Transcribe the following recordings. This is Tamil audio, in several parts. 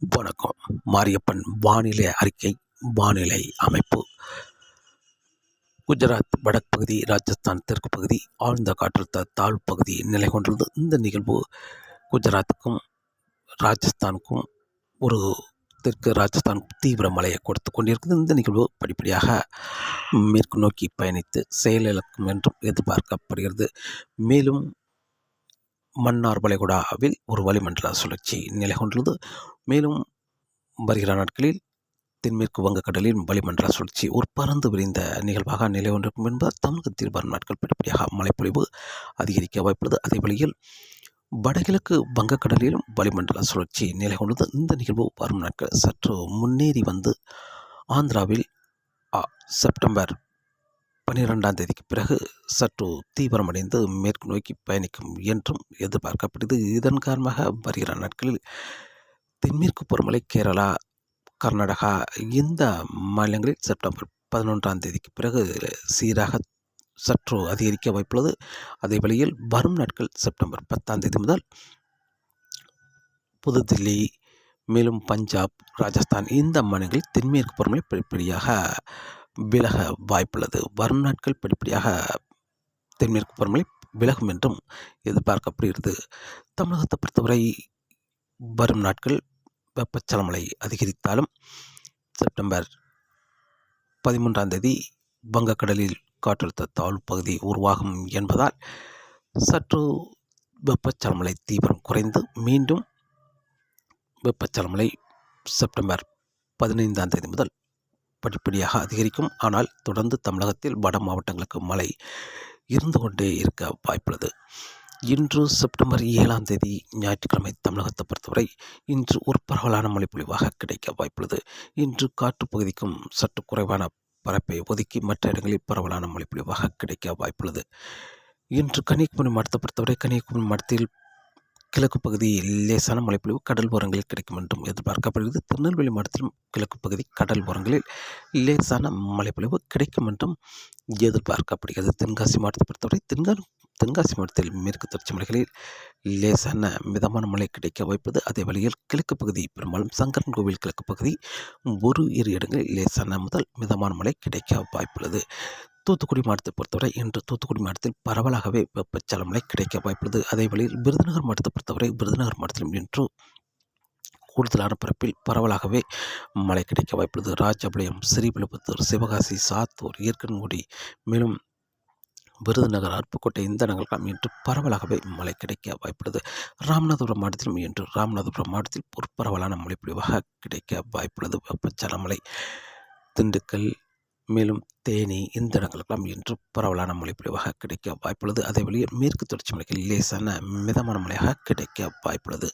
வணக்கம். மாரியப்பன் வானிலை அறிக்கை வானிலை அமைப்பு. குஜராத் வடக்கு பகுதி ராஜஸ்தான் தெற்கு பகுதி ஆழ்ந்த காற்றழுத்த தாழ்வு பகுதி நிலை கொண்டுள்ளது. இந்த நிகழ்வு குஜராத்துக்கும் ராஜஸ்தானுக்கும் ஒரு தெற்கு ராஜஸ்தான் தீவிர மழையை கொடுத்து கொண்டிருக்கிறது. இந்த நிகழ்வு படிப்படியாக மேற்கு நோக்கி பயணித்து செயலிழக்கும் என்றும் எதிர்பார்க்கப்படுகிறது. மேலும் மன்னார் வளைகுடாவில் ஒரு வளிமண்டல சுழற்சி நிலை கொண்டுள்ளது. மேலும் வருகிற நாட்களில் தென்மேற்கு வங்கக்கடலின் வளிமண்டல சுழற்சி ஒரு பறந்து விரிந்த நிகழ்வாக நிலை கொண்டிருக்கும் என்பதால் தமிழகத்தில் வரும் நாட்கள் படிப்படியாக மழைப்பொழிவு அதிகரிக்க வாய்ப்புள்ளது. அதே வழியில் வடகிழக்கு வங்கக்கடலிலும் வளிமண்டல சுழற்சி நிலை கொண்டது. இந்த நிகழ்வு வரும் நாட்கள் சற்று முன்னேறி வந்து ஆந்திராவில் செப்டம்பர் பன்னிரெண்டாம் தேதிக்கு பிறகு சற்று தீவிரமடைந்து மேற்கு நோக்கி பயணிக்கும் என்றும் எதிர்பார்க்கப்படுது. இதன் காரணமாக வருகிற நாட்களில் தென்மேற்கு பருவமழை கேரளா கர்நாடகா இந்த மாநிலங்களில் செப்டம்பர் பதினொன்றாம் தேதிக்கு பிறகு சீராக சற்று அதிகரிக்க வாய்ப்புள்ளது. அதே வழியில் வரும் நாட்கள் செப்டம்பர் பத்தாம் தேதி முதல் புதுதில்லி மேலும் பஞ்சாப் ராஜஸ்தான் இந்த மாநிலங்களில் தென்மேற்கு பருவமழை படிப்படியாக விலக வாய்ப்புள்ளது. வரும் நாட்கள் படிப்படியாக தென்மேற்கு பருவமழை விலகும் என்றும் எதிர்பார்க்கப்படுகிறது. தமிழகத்தை பொறுத்தவரை வரும் நாட்கள் வெப்பச்சலமலை அதிகரித்தாலும் செப்டம்பர் பதிமூன்றாம் தேதி வங்கக்கடலில் காற்றழுத்த தாழ்வு பகுதி உருவாகும் என்பதால் சற்று வெப்பச்சலமலை தீவிரம் குறைந்து மீண்டும் வெப்பச்சலமலை செப்டம்பர் பதினைந்தாம் தேதி முதல் படிப்படியாக அதிகரிக்கும். ஆனால் தொடர்ந்து தமிழகத்தில் வட மாவட்டங்களுக்கு மழை இருந்து கொண்டே இருக்க வாய்ப்புள்ளது. இன்று செப்டம்பர் ஏழாம் தேதி ஞாயிற்றுக்கிழமை தமிழகத்தை பொறுத்தவரை இன்று ஒரு பரவலான மழைப்பொழிவாக கிடைக்க வாய்ப்புள்ளது. இன்று காற்று பகுதிக்கும் சற்று குறைவான பரப்பை ஒதுக்கி மற்ற இடங்களில் பரவலான மழைப்பொழிவாக கிடைக்க வாய்ப்புள்ளது. இன்று கன்னியாகுமரி மாவட்டத்தை பொறுத்தவரை கன்னியாகுமரி மாவட்டத்தில் கிழக்கு பகுதியில் லேசான மழைப்பொழிவு கடல் ஓரங்களில் கிடைக்கும் என்றும் எதிர்பார்க்கப்படுகிறது. திருநெல்வேலி மாவட்டத்திலும் கிழக்கு பகுதி கடல் ஓரங்களில் லேசான மழைப்பொழிவு கிடைக்கும் என்றும் எதிர்பார்க்கப்படுகிறது. தென்காசி மாவட்டத்தை பொறுத்தவரை தென்கா தென்காசி மாவட்டத்தில் மேற்கு தொடர்ச்சி மலைகளில் லேசான மிதமான மழை கிடைக்க வாய்ப்பது அதே வழியில் கிழக்கு பகுதி பெரும்பாலும் சங்கரன் கோவில் கிழக்கு பகுதி ஒரு இரு இடங்களில் லேசான முதல் மிதமான மழை கிடைக்க வாய்ப்புள்ளது. தூத்துக்குடி மாவட்டத்தை பொறுத்தவரை இன்று தூத்துக்குடி மாவட்டத்தில் பரவலாகவே வெப்பச்சலமலை கிடைக்க வாய்ப்புள்ளது. அதே வழியில் விருதுநகர் மாவட்டத்தை பொறுத்தவரை விருதுநகர் மாவட்டத்திலும் இன்று கூடுதலான பரப்பில் பரவலாகவே மழை கிடைக்க வாய்ப்புள்ளது. ராஜபாளையம் ஸ்ரீவில்லிபுத்தூர் சிவகாசி சாத்தூர் ஏற்கன்குடி மேலும் விருதுநகர் அருப்புக்கோட்டை இந்த நகரம் இன்று பரவலாகவே மழை கிடைக்க வாய்ப்புள்ளது. ராமநாதபுரம் மாவட்டத்திலும் இன்று ராமநாதபுரம் மாவட்டத்தில் ஒரு பரவலான மழைப்பொழிவாக கிடைக்க வாய்ப்புள்ளது. வெப்பச்சலமலை திண்டுக்கல் மேலும் தேனி இந்த இடங்களுக்கெல்லாம் இன்று பரவலான மழைப்பொழிவாக கிடைக்க வாய்ப்புள்ளது. அதே வழியே மேற்கு தொடர்ச்சி மலைக்கு லேசான மிதமான மழையாக கிடைக்க வாய்ப்புள்ளது.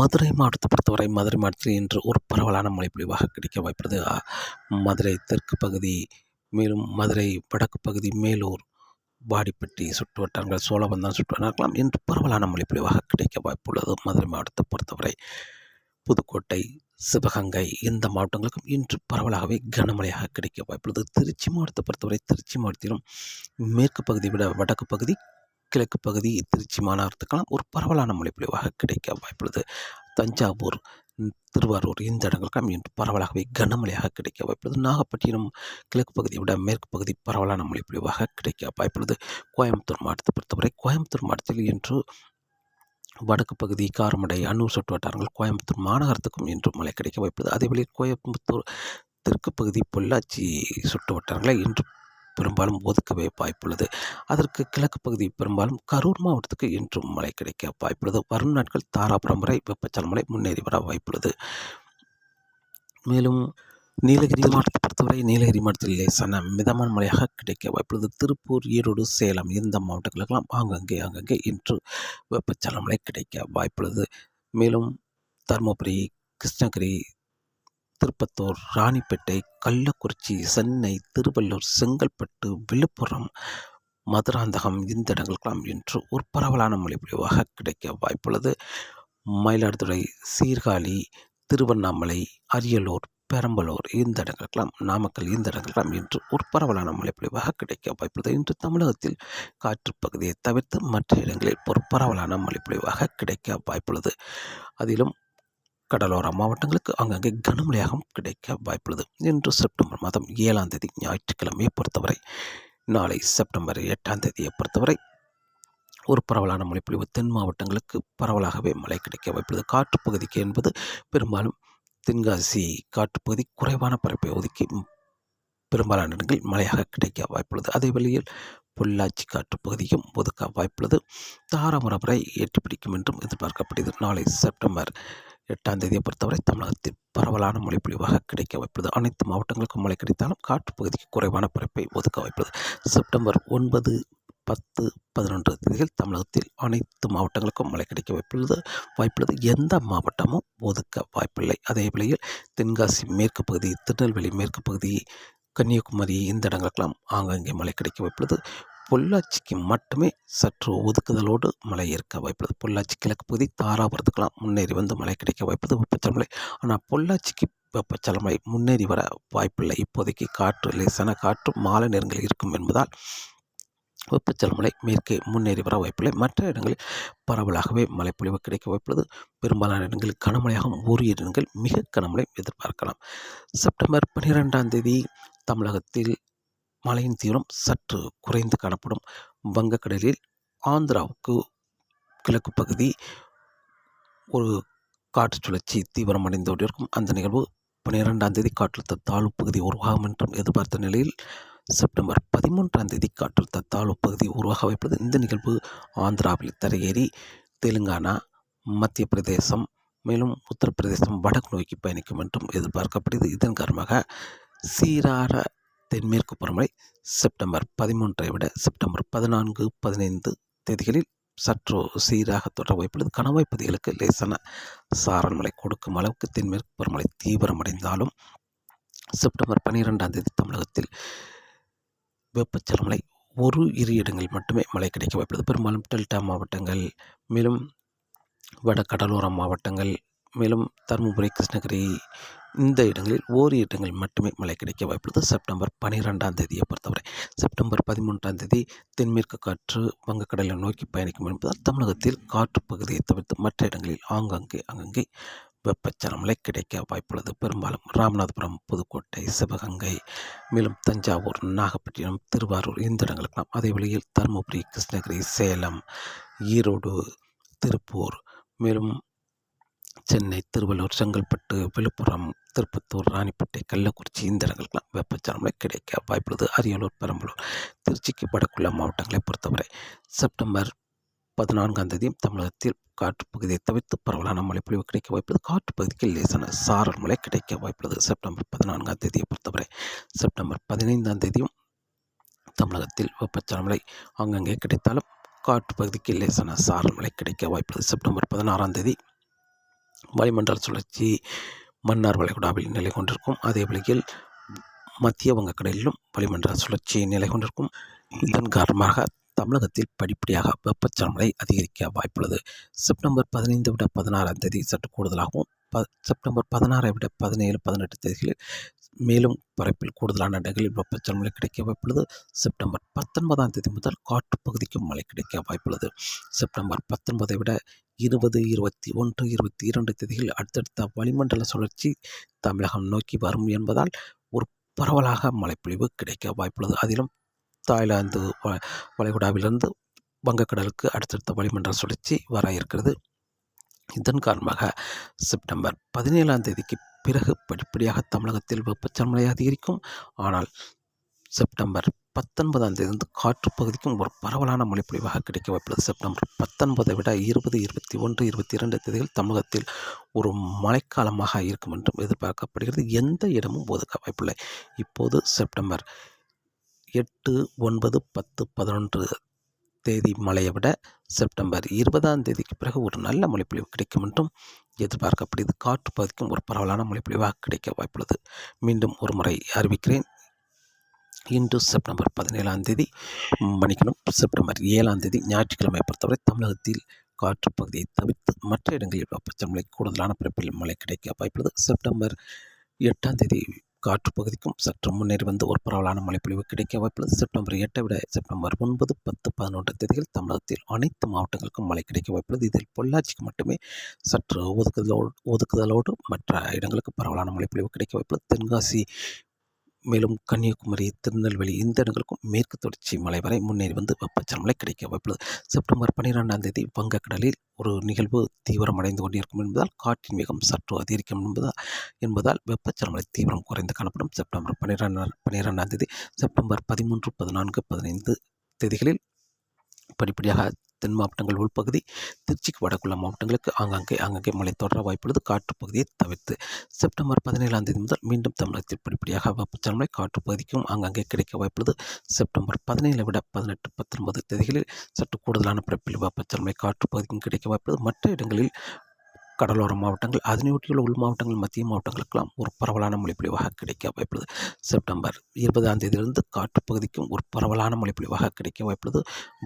மதுரை மாவட்டத்தை பொறுத்தவரை மதுரை மாவட்டத்தில் இன்று ஒரு பரவலான மழைப்பொழிவாக கிடைக்க வாய்ப்புள்ளது. மதுரை தெற்கு பகுதி மேலும் மதுரை வடக்கு பகுதி மேலூர் வாடிப்பட்டி சுற்று வட்டாரங்கள் சோழவந்தான் சுற்று வட்டாரம் இன்று பரவலான மழைப்பொழிவாக கிடைக்க வாய்ப்புள்ளது. மதுரை மாவட்டத்தை பொறுத்தவரை புதுக்கோட்டை சிவகங்கை இந்த மாவட்டங்களுக்கும் இன்று பரவலாகவே கனமழையாக கிடைக்க வாய்ப்புள்ளது. திருச்சி மாவட்டத்தை பொறுத்தவரை திருச்சி மாவட்டத்திலும் மேற்கு பகுதி விட வடக்கு பகுதி கிழக்கு பகுதி திருச்சி மாநகரத்துக்கெல்லாம் ஒரு பரவலான மழைப்பொழிவாக கிடைக்க வாய்ப்புள்ளது. தஞ்சாவூர் திருவாரூர் இந்த இடங்களுக்கெல்லாம் இன்று பரவலாகவே கனமழையாக கிடைக்க வாய்ப்புள்ளது. நாகப்பட்டினம் கிழக்கு பகுதியை விட மேற்கு பகுதி பரவலான மழை பொழிவாக கிடைக்க வாய்ப்புள்ளது. கோயம்புத்தூர் மாவட்டத்தை பொறுத்தவரை கோயம்புத்தூர் மாவட்டத்தில் இன்று வடக்கு பகுதி காரமடை அன்னூர் சுற்று வட்டாரங்கள் கோயம்புத்தூர் மாநகரத்துக்கும் இன்று மழை கிடைக்க வாய்ப்புள்ளது. அதேவேளை கோயம்புத்தூர் தெற்கு பகுதி பொள்ளாச்சி சுற்று வட்டாரங்களை இன்று பெரும்பாலும் ஒதுக்கவே வாய்ப்புள்ளது. அதற்கு கிழக்கு பகுதி பெரும்பாலும் கரூர் மாவட்டத்துக்கு இன்றும் மழை கிடைக்க வாய்ப்புள்ளது. வரும் நாட்கள் தாராபுரம் வரை வெப்பச்சல மழை முன்னேறி வர வாய்ப்புள்ளது. மேலும் நீலகிரி மாவட்டத்தை பொறுத்தவரை நீலகிரி மாவட்டத்தில் லேசான மிதமான மழையாக கிடைக்க வாய்ப்புள்ளது. திருப்பூர் ஈரோடு சேலம் இந்த மாவட்டங்களுக்கெல்லாம் ஆங்கங்கே ஆங்கங்கே இன்று வெப்பச்சல மழை கிடைக்க வாய்ப்புள்ளது. மேலும் தருமபுரி கிருஷ்ணகிரி திருப்பத்தூர் ராணிப்பேட்டை கள்ளக்குறிச்சி சென்னை திருவள்ளூர் செங்கல்பட்டு விழுப்புரம் மதுராந்தகம் இந்த இடங்களுக்கெல்லாம் இன்று ஒரு பரவலான மொழிப்பொழிவாக கிடைக்க வாய்ப்புள்ளது. மயிலாடுதுறை சீர்காழி திருவண்ணாமலை அரியலூர் பெரம்பலூர் இந்த இடங்களுக்கெல்லாம் நாமக்கல் இந்த இடங்களுக்கெல்லாம் இன்று ஒரு பரவலான மழைப்பொழிவாக கிடைக்க வாய்ப்புள்ளது. இன்று தமிழகத்தில் காற்று பகுதியை தவிர்த்து மற்ற இடங்களில் ஒரு பரவலான மழைப்பொழிவாக கிடைக்க வாய்ப்புள்ளது. அதிலும் கடலோர மாவட்டங்களுக்கு அங்கங்கே கனமழையாகவும் கிடைக்க வாய்ப்புள்ளது. இன்று செப்டம்பர் மாதம் ஏழாம் தேதி ஞாயிற்றுக்கிழமையை பொறுத்தவரை நாளை செப்டம்பர் எட்டாம் தேதியை பொறுத்தவரை ஒரு பரவலான மழைப்பொழிவு தென் மாவட்டங்களுக்கு பரவலாகவே மழை கிடைக்க வாய்ப்புள்ளது. காற்றுப்பகுதிக்கு என்பது பெரும்பாலும் தென்காசி காற்றுப்பகுதி குறைவான பரப்பை ஒதுக்கி பெரும்பாலான இடங்களில் மழையாக கிடைக்க வாய்ப்புள்ளது. அதே வழியில் பொள்ளாச்சி காற்று பகுதியும் ஒதுக்க வாய்ப்புள்ளது. தாராமரபரை ஏற்றி பிடிக்கும் என்றும் எதிர்பார்க்கப்படுகிறது. நாளை செப்டம்பர் எட்டாம் தேதியை பொறுத்தவரை தமிழகத்தில் பரவலான மொழிப்பொழிவாக கிடைக்க வைப்பது. அனைத்து மாவட்டங்களுக்கும் மழை கிடைத்தாலும் காற்று பகுதிக்கு குறைவான பரப்பை ஒதுக்க வைப்பது. செப்டம்பர் ஒன்பது பத்து பதினொன்று தேதிகள் தமிழகத்தில் அனைத்து மாவட்டங்களுக்கும் மழை கிடைக்க வாய்ப்புள்ளது வாய்ப்புள்ளது. எந்த மாவட்டமும் ஒதுக்க வாய்ப்பில்லை. அதே வேளையில் தென்காசி மேற்கு பகுதி திருநெல்வேலி மேற்கு பகுதி கன்னியாகுமரி இந்த இடங்களுக்கெல்லாம் ஆங்காங்கே மழை கிடைக்க வாய்ப்புள்ளது பொள்ளாச்சிக்கு மட்டுமே சற்று ஒதுக்குதலோடு மழை இருக்க வாய்ப்புள்ளது. பொள்ளாச்சி கிழக்கு பகுதி தாராபுரத்துக்கெல்லாம் முன்னேறி வந்து மழை கிடைக்க வாய்ப்புள்ளது. வெப்பச்சலமலை. மழை ஆனால் பொள்ளாச்சிக்கு வெப்பச்சலமலை மழை முன்னேறி வர வாய்ப்பில்லை. இப்போதைக்கு காற்று லேசான காற்று மாலை நேரங்கள் இருக்கும் என்பதால் வெப்பச்சலமலை மேற்கே முன்னேறி வர வாய்ப்பில்லை. மற்ற இடங்களில் பரவலாகவே மழைப்பொழிவு கிடைக்க வாய்ப்புள்ளது. பெரும்பாலான இடங்களில் கனமழையாகவும் ஒரு இடங்கள் மிக கனமழை எதிர்பார்க்கலாம். செப்டம்பர் பன்னிரெண்டாம் தேதி தமிழகத்தில் மழையின் தீவிரம் சற்று குறைந்து காணப்படும் வங்கக்கடலில் ஆந்திராவுக்கு கிழக்கு பகுதி ஒரு காற்று சுழற்சி தீவிரமடைந்து இருக்கும் அந்த நிகழ்வு பன்னிரெண்டாம் தேதி காற்றழுத்த தாழ்வு பகுதி உருவாகும் என்றும் எதிர்பார்த்த நிலையில் செப்டம்பர் பதிமூன்றாம் தேதி காற்றழுத்த தாழ்வு பகுதி உருவாக வைப்பது இந்த நிகழ்வு ஆந்திராவில் தரையேறி தெலுங்கானா மத்திய பிரதேசம் மேலும் உத்தரப்பிரதேசம் வடக்கு நோக்கி பயணிக்கும் என்றும் எதிர்பார்க்கப்படுகிறது. இதன் காரணமாக சீரார தென்மேற்கு பருவமழை செப்டம்பர் பதிமூன்றை விட செப்டம்பர் பதினான்கு பதினைந்து தேதிகளில் சற்று சீராக தொடர வாய்ப்புள்ளது. கணவாய் பகுதிகளுக்கு லேசான சாரல் மழை கொடுக்கும் அளவுக்கு தென்மேற்கு பருவமழை தீவிரமடைந்தாலும் செப்டம்பர் பன்னிரெண்டாம் தேதி தமிழகத்தில் வெப்பச்சலமலை ஒரு இரு இடங்களில் மட்டுமே மழை கிடைக்க வாய்ப்புள்ளது. பெரும்பாலும் டெல்டா மாவட்டங்கள் மேலும் வட கடலோர மாவட்டங்கள் மேலும் தருமபுரி கிருஷ்ணகிரி இந்த இடங்களில் ஓரிரு இடங்களில் மட்டுமே மழை கிடைக்க வாய்ப்புள்ளது செப்டம்பர் பனிரெண்டாம் தேதியை பொறுத்தவரை செப்டம்பர் பதிமூன்றாம் தேதி தென்மேற்கு காற்று வங்கக்கடலை நோக்கி பயணிக்கும் என்பதால் தமிழகத்தில் காற்று பகுதியை தவிர்த்து மற்ற இடங்களில் ஆங்காங்கே அங்கங்கே வெப்பச்சலன மழை கிடைக்க வாய்ப்புள்ளது பெரும்பாலும் ராமநாதபுரம் புதுக்கோட்டை சிவகங்கை மேலும் தஞ்சாவூர் நாகப்பட்டினம் திருவாரூர் இந்த இடங்களுக்கெல்லாம் அதே வழியில் தருமபுரி கிருஷ்ணகிரி சேலம் ஈரோடு திருப்பூர் மேலும் சென்னை திருவள்ளூர் செங்கல்பட்டு விழுப்புரம் திருப்பத்தூர் ராணிப்பேட்டை கள்ளக்குறிச்சி இந்த இடங்களுக்கெல்லாம் வெப்பச்சலமலை கிடைக்க வாய்ப்புள்ளது. அரியலூர் பெரம்பலூர் திருச்சிக்கு வடக்குள்ள மாவட்டங்களை பொறுத்தவரை செப்டம்பர் பதினான்காம் தேதியும் தமிழகத்தில் காற்று பகுதியை தவிர்த்து பரவலான மழைப்பொழிவு கிடைக்க வாய்ப்புள்ளது. காற்று பகுதிக்கு லேசான சாரல் மழை கிடைக்க வாய்ப்புள்ளது. செப்டம்பர் பதினான்காம் தேதியை பொறுத்தவரை செப்டம்பர் பதினைந்தாம் தேதியும் தமிழகத்தில் வெப்பச்சலமலை அங்கங்கே கிடைத்தாலும் காற்று பகுதிக்கு லேசான சாரல் மழை கிடைக்க வாய்ப்புள்ளது. செப்டம்பர் பதினாறாம் தேதி வளிமண்டல சுழற்சி மன்னார் வளைகுடாவில் நிலை கொண்டிருக்கும். அதே வழியில் மத்திய வங்கக்கடலிலும் வளிமண்டல சுழற்சி நிலை கொண்டிருக்கும். இதன் காரணமாக தமிழகத்தில் படிப்படியாக வெப்பச்சலமலை அதிகரிக்க வாய்ப்புள்ளது. செப்டம்பர் பதினைந்து விட பதினாறாம் தேதி சற்று கூடுதலாகவும் ப செப்டம்பர் பதினாறை விட பதினேழு பதினெட்டு தேதிகளில் மேலும் பரப்பில் கூடுதலான இடங்களில் வெப்பச்சலமலை கிடைக்க வாய்ப்புள்ளது. செப்டம்பர் பத்தொன்பதாம் தேதி முதல் காற்று பகுதிக்கும் மழை கிடைக்க வாய்ப்புள்ளது. செப்டம்பர் பத்தொன்பதை விட இருபது இருபத்தி ஒன்று இருபத்தி இரண்டு தேதியில் அடுத்தடுத்த வளிமண்டல சுழற்சி தமிழகம் நோக்கி வரும் என்பதால் ஒரு பரவலாக மழைப்பொழிவு கிடைக்க வாய்ப்புள்ளது. அதிலும் தாய்லாந்து வளைகுடாவிலிருந்து வங்கக்கடலுக்கு அடுத்தடுத்த வளிமண்டல சுழற்சி வர இருக்கிறது. இதன் காரணமாக செப்டம்பர் பதினேழாம் தேதிக்கு பிறகு படிப்படியாக தமிழகத்தில் வெப்பச்சலமழை அதிகரிக்கும். ஆனால் செப்டம்பர் பத்தொன்பதாம் தேதி வந்து காற்று பகுதிக்கும் ஒரு பரவலான மழைப்பொழிவாக கிடைக்க வாய்ப்புள்ளது செப்டம்பர் பத்தொன்பதை விட இருபது இருபத்தி ஒன்று இருபத்தி இரண்டு தேதிகள் தமிழகத்தில் ஒரு மழைக்காலமாக இருக்கும் என்றும் எதிர்பார்க்கப்படுகிறது. எந்த இடமும் ஒதுக்க வாய்ப்பில்லை. இப்போது செப்டம்பர் எட்டு ஒன்பது பத்து பதினொன்று தேதி மழையை விட செப்டம்பர் இருபதாம் தேதிக்கு பிறகு ஒரு நல்ல மழைப்பொழிவு கிடைக்கும் என்றும் எதிர்பார்க்கப்படுகிறது. காற்று பகுதிக்கும் ஒரு பரவலான மழைப்பொழிவாக கிடைக்க வாய்ப்புள்ளது. மீண்டும் ஒரு முறை அறிவிக்கிறேன். இன்று செப்டம்பர் பதினேழாம் தேதி மணிக்கணும். செப்டம்பர் ஏழாம் தேதி ஞாயிற்றுக்கிழமை பொறுத்தவரை தமிழகத்தில் காற்று பகுதியை தவிர்த்து மற்ற இடங்களில் வெப்பச்சமலை கூடுதலான பிறப்பில் மழை கிடைக்க வாய்ப்புள்ளது. செப்டம்பர் எட்டாம் தேதி காற்று பகுதிக்கும் சற்று முன்னேறி வந்து ஒரு பரவலான மழைப்பொழிவு கிடைக்க வாய்ப்புள்ளது. செப்டம்பர் எட்டை விட செப்டம்பர் ஒன்பது பத்து பதினொன்று தேதிகள் தமிழகத்தில் அனைத்து மாவட்டங்களுக்கும் மழை கிடைக்க வாய்ப்புள்ளது. இதில் பொள்ளாச்சிக்கு மட்டுமே சற்று ஒதுக்குதலோடு ஒதுக்குதலோடு மற்ற இடங்களுக்கு பரவலான மழைப்பொழிவு கிடைக்க வாய்ப்புள்ளது. தென்காசி மேலும் கன்னியாகுமரி திருநெல்வேலி இந்த இடங்களுக்கும் மேற்கு தொடர்ச்சி மலை வரை முன்னேறி வந்து வெப்பச்சலமலை கிடைக்க வாய்ப்புள்ளது. செப்டம்பர் பன்னிரெண்டாம் தேதி வங்கக்கடலில் ஒரு நிகழ்வு தீவிரமடைந்து கொண்டிருக்கும் என்பதால் காற்றின் வேகம் சற்று அதிகரிக்கும் என்பதால் என்பதால் வெப்பச்சலமலை தீவிரம் குறைந்து காணப்படும். செப்டம்பர் பன்னிரெண்டாம் பன்னிரெண்டாம் தேதி செப்டம்பர் பதிமூன்று பதினான்கு பதினைந்து தேதிகளில் படிப்படியாக தென் மாவட்டங்கள் உள்பகுதி திருச்சிக்கு வடக்குள்ள மாவட்டங்களுக்கு ஆங்காங்கே ஆங்காங்கே மழை தொடர வாய்ப்புள்ளது. காற்று பகுதியை தவிர்த்து செப்டம்பர் பதினேழாம் தேதி முதல் மீண்டும் தமிழகத்தில் படிப்படியாக வெப்பச்சலமலை காற்று பகுதிக்கும் ஆங்காங்கே கிடைக்க வாய்ப்புள்ளது. செப்டம்பர் பதினேழை விட பதினெட்டு பத்தொன்பது தேதிகளில் சற்று கூடுதலான பிறப்பில் வெப்பச்சலமலை காற்று பகுதிக்கும் கிடைக்க வாய்ப்புள்ளது. மற்ற இடங்களில் கடலோர மாவட்டங்கள் அதனையொட்டியுள்ள உள் மாவட்டங்கள் மத்திய மாவட்டங்களுக்கெல்லாம் ஒரு பரவலான மொழிப்பொழிவாக கிடைக்க வாய்ப்புள்ளது. செப்டம்பர் இருபதாம் தேதியிலிருந்து காட்டுப்பகுதிக்கும் பகுதிக்கும் ஒரு பரவலான மொழிப்பொழிவாக கிடைக்க வாய்ப்புள்ளது.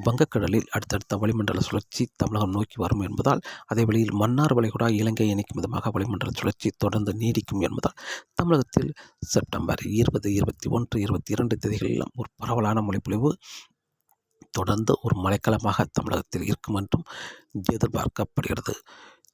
வங்கக்கடலில் அடுத்தடுத்த வளிமண்டல சுழற்சி தமிழகம் நோக்கி வரும் என்பதால் அதே வழியில் மன்னார் வளைகுடா இலங்கை இணைக்கும் விதமாக வளிமண்டல சுழற்சி தொடர்ந்து நீடிக்கும் என்பதால் தமிழகத்தில் செப்டம்பர் இருபது இருபத்தி ஒன்று இருபத்தி இரண்டு தேதிகளிலும் ஒரு பரவலான மொழிப்பொழிவு தொடர்ந்து ஒரு மழைக்காலமாக தமிழகத்தில் இருக்கும் என்றும் எதிர்பார்க்கப்படுகிறது.